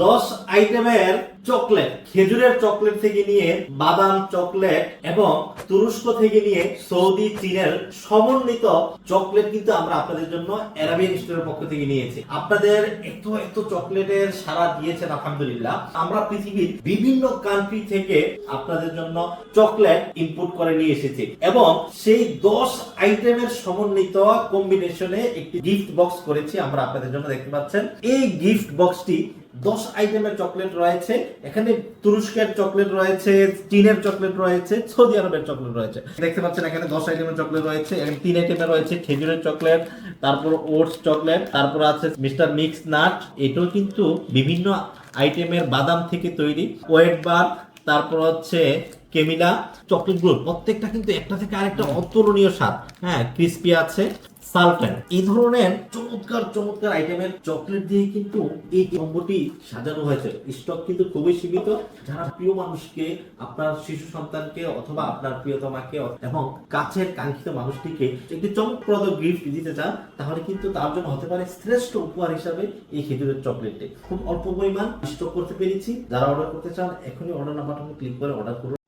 দশ আইটেমের চকলেট, খেজুরের চকলেট থেকে নিয়ে বাদাম চকলেট এবং তুরস্ক থেকে নিয়ে সৌদি, চীনের সমন্বিত চকলেট কিন্তু আমরা আপনাদের জন্য অ্যারাবিয়ান স্টোরের পক্ষ থেকে নিয়েছি। আপনাদের এত এত চকলেটের সারা দিয়েছেন, আলহামদুলিল্লাহ। আমরা পৃথিবীর বিভিন্ন কান্ট্রি থেকে আপনাদের জন্য চকলেট ইনপুট করে নিয়ে এসেছি এবং সেই দশ আইটেমের সমন্বিত কম্বিনেশনে একটি গিফট বক্স করেছি, আমরা আপনাদের জন্য দেখতে পাচ্ছেন। এই গিফট বক্সটি দশ আইটেমের চকলেট রয়েছে। এখানে তুরস্কের চকলেট রয়েছে চীনের চকলেট রয়েছে সৌদি আরবের চকলেট রয়েছে। দেখতে পাচ্ছেন এখানে দশ আইটেমের চকলেট রয়েছে এখানে তিন আইটেমের রয়েছে খেজুরের চকলেট তারপর ওটস চকলেট তারপর আছে মিস্টার মিক্স নাট। এটাও কিন্তু বিভিন্ন আইটেমের বাদাম থেকে তৈরি। ওয়েট বার তারপর হচ্ছে কেমিলা চকলেটগুলো প্রত্যেকটা কিন্তু একটা থেকে আরেকটা অতুলনীয় স্বাদ। হ্যাঁ ক্রিস্পি আছে। সালটেন এই ধরনের চমৎকার চমৎকার আইটেমের চকলেট দিয়ে কিন্তু এই কম্বোটি সাজানো হয়েছে। স্টক কিন্তু খুবই সীমিত। যারা প্রিয় মানুষকে, আপনার শিশু সন্তানকে অথবা আপনার প্রিয়তমাকে এবং কাছের কাঙ্ক্ষিত মানুষটিকে একটি চমকপ্রদ গিফট দিতে চান, তাহলে কিন্তু তার জন্য হতে পারে শ্রেষ্ঠ উপহার হিসাবে এই খেজুরের চকলেটটি খুব অল্প পরিমাণ স্টক করতে পেরেছি। যারা অর্ডার করতে চান, এখনই অর্ডার নাম্বারটা ক্লিক করে অর্ডার করুন।